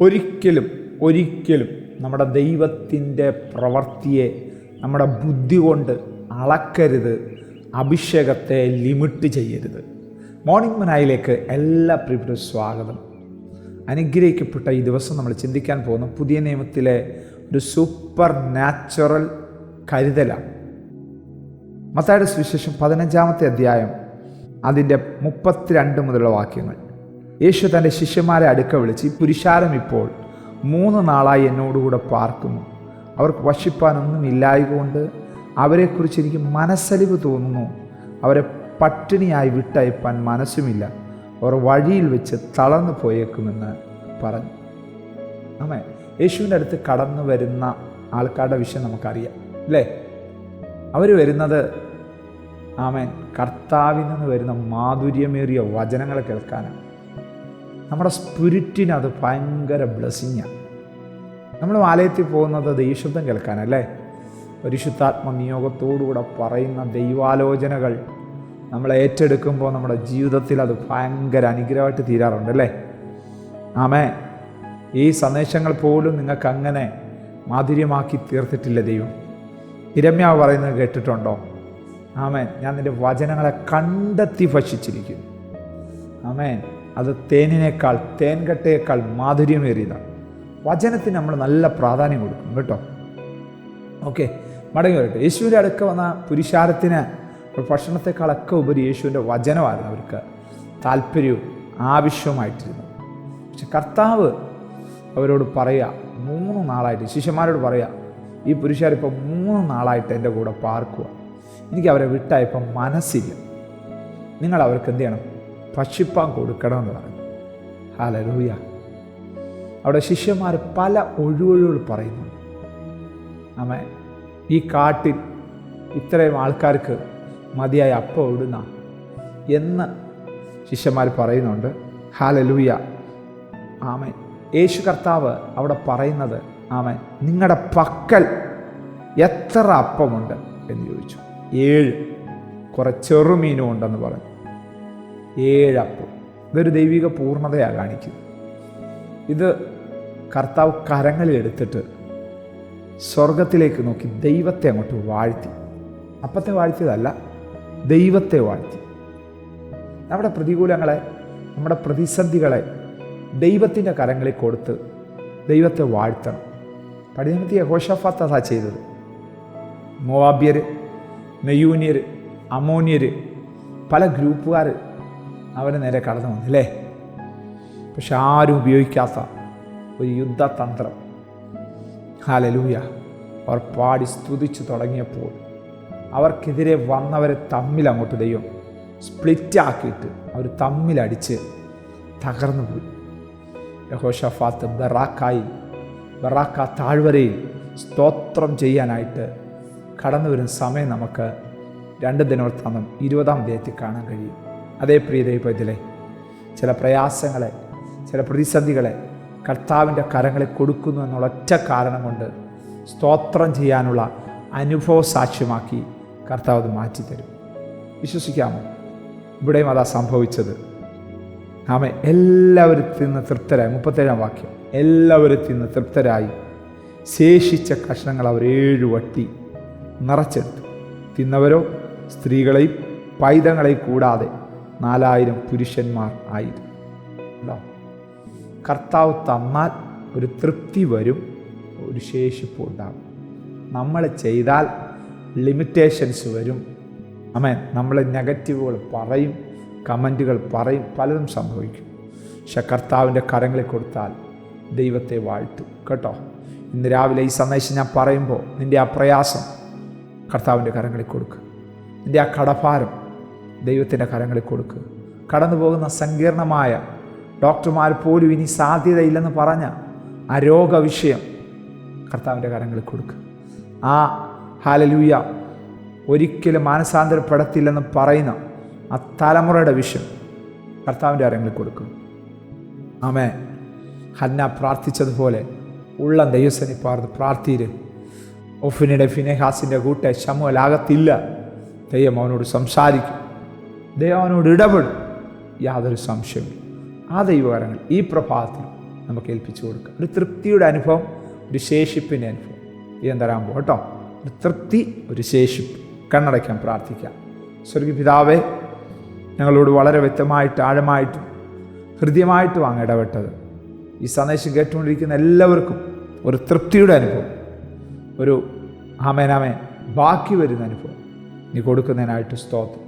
ഒരിക്കലും ഒരിക്കലും നമ്മുടെ ദൈവത്തിന്റെ പ്രവൃത്തിയെ നമ്മുടെ ബുദ്ധി കൊണ്ട് അളക്കരുത് അഭിഷേകത്തെ ലിമിറ്റ് ചെയ്യരുത്. മോർണിംഗ് മനായിലേക്ക് എല്ലാ പ്രിയപ്പെട്ട സ്വാഗതം. അനുഗ്രഹിക്കപ്പെട്ട ഈ ദിവസം നമ്മൾ ചിന്തിക്കാൻ പോകുന്ന പുതിയ നിയമത്തിലെ ഒരു സൂപ്പർ നാച്ചുറൽ കരുതലാണ്. മത്തായുടെ സുവിശേഷം പതിനഞ്ചാമത്തെ അധ്യായം അതിന്റെ മുപ്പത്തിരണ്ട് മുതലുള്ള വാക്യങ്ങൾ. യേശു തന്റെ ശിഷ്യന്മാരെ അടുക്ക വിളിച്ച് ഈ പുരുഷാരം ഇപ്പോൾ മൂന്ന് നാളായി എന്നോടുകൂടെ പാർക്കുന്നു. അവർക്ക് വശിപ്പാനൊന്നും ഇല്ലായതുകൊണ്ട് അവരെക്കുറിച്ച് എനിക്ക് മനസ്സലിവ് തോന്നുന്നു. അവരെ പട്ടിണിയായി വിട്ടയപ്പാൻ മനസ്സുമില്ല. അവർ വഴിയിൽ വെച്ച് തളർന്നു പോയേക്കുമെന്ന് പറഞ്ഞു. ആമേ യേശുവിന്റെ അടുത്ത് കടന്നു വരുന്ന ആൾക്കാരുടെ വിഷയം നമുക്കറിയാം അല്ലേ? അവർ വരുന്നത് ആമേൻ കർത്താവിൽ നിന്ന് വരുന്ന മാധുര്യമേറിയ വചനങ്ങൾ കേൾക്കാനാണ്. നമ്മുടെ സ്പിരിറ്റിന് അത് ഭയങ്കര ബ്ലെസ്സിങ്ങാണ് നമ്മൾ ആലയത്തിൽ പോകുന്നത് ദൈവശബ്ദം കേൾക്കാനല്ലേ? പരിശുദ്ധാത്മ നിയോഗത്തോടുകൂടെ പറയുന്ന ദൈവാലോചനകൾ നമ്മൾ ഏറ്റെടുക്കുമ്പോൾ നമ്മുടെ ജീവിതത്തിൽ അത് ഭയങ്കര അനുഗ്രഹമായിട്ട് തീരാറുണ്ട് അല്ലേ? ആമേ ഈ സന്ദേശങ്ങൾ പോലും നിങ്ങൾക്ക് അങ്ങനെ മാധുര്യമാക്കി തീർത്തിട്ടില്ല ദൈവം. ഇരമ്യാവ് പറയുന്നത് കേട്ടിട്ടുണ്ടോ? ആമേൻ. ഞാൻ നിന്റെ വചനങ്ങളെ കണ്ടെത്തി ഭക്ഷിച്ചിരിക്കുന്നു. ആമേൻ. അത് തേനിനേക്കാൾ തേൻകട്ടയേക്കാൾ മാധുര്യമേറിയതാണ്. വചനത്തിന് നമ്മൾ നല്ല പ്രാധാന്യം കൊടുക്കും കേട്ടോ. ഓക്കെ മടങ്ങി വരട്ടെ. യേശുവിന്റെ അടുക്ക വന്ന പുരുഷാരത്തിന് ഭക്ഷണത്തെക്കാളൊക്കെ ഉപരി യേശുവിന്റെ വചനമായിരുന്നു അവർക്ക് താല്പര്യവും ആവശ്യവുമായിട്ടിരുന്നു പക്ഷെ കർത്താവ് അവരോട് പറയുക മൂന്ന് നാളായിട്ട് ശിഷ്യന്മാരോട് പറയുക ഈ പുരുഷാരിപ്പം മൂന്ന് നാളായിട്ട് എന്റെ കൂടെ പാർക്കുക എനിക്ക് അവരെ വിട്ടായപ്പം മനസ്സില്ല. നിങ്ങൾ അവർക്ക് എന്ത് ചെയ്യണം? ഭക്ഷിപ്പാൻ കൊടുക്കണമെന്ന് പറഞ്ഞു. ഹാലലൂയ അവിടെ ശിഷ്യന്മാർ പല ഒഴിവൊഴിവുകൾ പറയുന്നു. ആമേ ഈ കാട്ടിൽ ഇത്രയും ആൾക്കാർക്ക് മതിയായ അപ്പം ഇടുന്ന എന്ന് ശിഷ്യന്മാർ പറയുന്നുണ്ട്. ഹാലലൂയ ആമൻ. യേശു കർത്താവ് അവിടെ പറയുന്നത് ആമൻ നിങ്ങളുടെ പക്കൽ എത്ര അപ്പമുണ്ട്? എന്ന് ചോദിച്ചു. ഏഴ്. കുറെ ചെറുമീനും ഉണ്ടെന്ന് പറഞ്ഞു. ഏഴപ്പം. ഇതൊരു ദൈവിക പൂർണതയാണ് കാണിക്കുന്നത് ഇത് കർത്താവ് കരങ്ങളിൽ എടുത്തിട്ട് സ്വർഗത്തിലേക്ക് നോക്കി ദൈവത്തെ അങ്ങോട്ട് വാഴ്ത്തി. അപ്പത്തെ വാഴ്ത്തിയതല്ല ദൈവത്തെ വാഴ്ത്തി. നമ്മുടെ പ്രതികൂലങ്ങളെ നമ്മുടെ പ്രതിസന്ധികളെ ദൈവത്തിന്റെ കരങ്ങളിൽ കൊടുത്ത് ദൈവത്തെ വാഴ്ത്തണം. പടിഞ്ഞമത്തി യഹോഷഫാത്ത് അതാ ചെയ്തത്. മോവാബ്യർ മെയൂന്യർ അമോന്യർ പല ഗ്രൂപ്പുകാർ അവന് നേരെ കടന്നു വന്നു അല്ലേ? പക്ഷെ ആരും ഉപയോഗിക്കാത്ത ഒരു യുദ്ധതന്ത്രം. ഹാലലൂയ അവർ പാടി സ്തുതിച്ചു തുടങ്ങിയപ്പോൾ അവർക്കെതിരെ വന്നവരെ തമ്മിൽ അങ്ങോട്ട് ദൈവം സ്പ്ലിറ്റാക്കിയിട്ട് അവർ തമ്മിലടിച്ച് തകർന്നു പോയി. യഹോഷഫാത്ത് ബറാക്കായി ബറാക്ക താഴ്വരയിൽ സ്തോത്രം ചെയ്യാനായിട്ട് കടന്നു വരുന്ന സമയം നമുക്ക് രണ്ട് ദിനവൃത്താന്തം ഇരുപതാം ദേഹത്തിൽ കാണാൻ കഴിയും. അതേ പ്രിയ ദൈവത്തിലെ ചില പ്രയാസങ്ങളെ ചില പ്രതിസന്ധികളെ കർത്താവിന്റെ കരങ്ങളിൽ കൊടുക്കുന്നു എന്നുള്ള ഒറ്റ കാരണം കൊണ്ട് സ്തോത്രം ചെയ്യാനുള്ള അനുഭവ സാക്ഷ്യമാക്കി കർത്താവ് അത് മാറ്റിത്തരും. വിശ്വസിക്കാമോ? ഇവിടെയും അതാ സംഭവിച്ചത്. ആമ എല്ലാവരും തിന്ന് തൃപ്തരായി. മുപ്പത്തേഴാം വാക്യം. എല്ലാവരും തിന്ന് തൃപ്തരായി. ശേഷിച്ച കഷ്ണങ്ങൾ അവർ ഏഴു വട്ടി നിറച്ചെടുത്തു. തിന്നവരോ സ്ത്രീകളെയും പൈതങ്ങളെയും കൂടാതെ നാലായിരം പുരുഷന്മാർ ആയിരുന്നു. കർത്താവ് തന്നാൽ ഒരു തൃപ്തി വരും ഒരു ശേഷിപ്പ് ഉണ്ടാകും. നമ്മൾ ചെയ്താൽ ലിമിറ്റേഷൻസ് വരും. അമേൻ നമ്മൾ നെഗറ്റീവുകൾ പറയും കമന്റുകൾ പറയും പലതും സംഭവിക്കും. പക്ഷെ കർത്താവിന്റെ കരങ്ങളിൽ കൊടുത്താൽ ദൈവത്തെ വാഴ്ത്തും. കേട്ടോ? ഇന്ന് രാവിലെ ഈ സന്ദേശം ഞാൻ പറയുമ്പോൾ നിന്റെ ആ പ്രയാസം കർത്താവിന്റെ കരങ്ങളിൽ കൊടുക്കുക നിന്റെ ആ കടഭാരം ദൈവത്തിന്റെ കരങ്ങളിൽ കൊടുക്കുക. കടന്നു പോകുന്ന സങ്കീർണമായ ഡോക്ടർമാർ പോലും ഇനി സാധ്യതയില്ലെന്ന് പറഞ്ഞ ആ രോഗവിഷയം കർത്താവിന്റെ കരങ്ങളിൽ കൊടുക്കുക. ആ ഹാലലൂയ ഒരിക്കലും മാനസാന്തരപ്പെടത്തില്ലെന്ന് പറയുന്ന ആ തലമുറയുടെ വിഷയം കർത്താവിന്റെ കരങ്ങളിൽ കൊടുക്കും ആമേ ഹന്ന പ്രാർത്ഥിച്ചതുപോലെ ഉള്ള ദൈവസനി പാർന്ന് പ്രാർത്ഥിയിൽ ഒഫിനിയുടെ ഫിനെഹാസിന്റെ കൂട്ടെ ശമുവലാകത്തില്ല ദൈവം അവനോട് സംസാരിക്കും. ദൈവം അവനോട് ഇടപെടും. യാതൊരു സംശയമില്ല ആ ദൈവകരങ്ങൾ ഈ പ്രഭാതത്തിൽ നമുക്ക് ഏൽപ്പിച്ചു കൊടുക്കുക ഒരു തൃപ്തിയുടെ അനുഭവം ഒരു ശേഷിപ്പിന്റെ അനുഭവം. ഇതെന്ന് തരാൻ പോട്ടോ ഒരു തൃപ്തി ഒരു ശേഷിപ്പ്. കണ്ണടയ്ക്കാൻ പ്രാർത്ഥിക്കാം. സ്വർഗീയ പിതാവേ ഞങ്ങളോട് വളരെ വ്യക്തമായിട്ട് ആഴമായിട്ടും ഹൃദ്യമായിട്ടും അങ്ങ് ഇടപെട്ടത്. ഈ സന്ദേശം കേട്ടുകൊണ്ടിരിക്കുന്ന എല്ലാവർക്കും ഒരു തൃപ്തിയുടെ അനുഭവം. ഒരു ആമേനാമേ ബാക്കി വരുന്ന അനുഭവം. നീ കൊടുക്കുന്നതിനായിട്ട് സ്തോത്രം.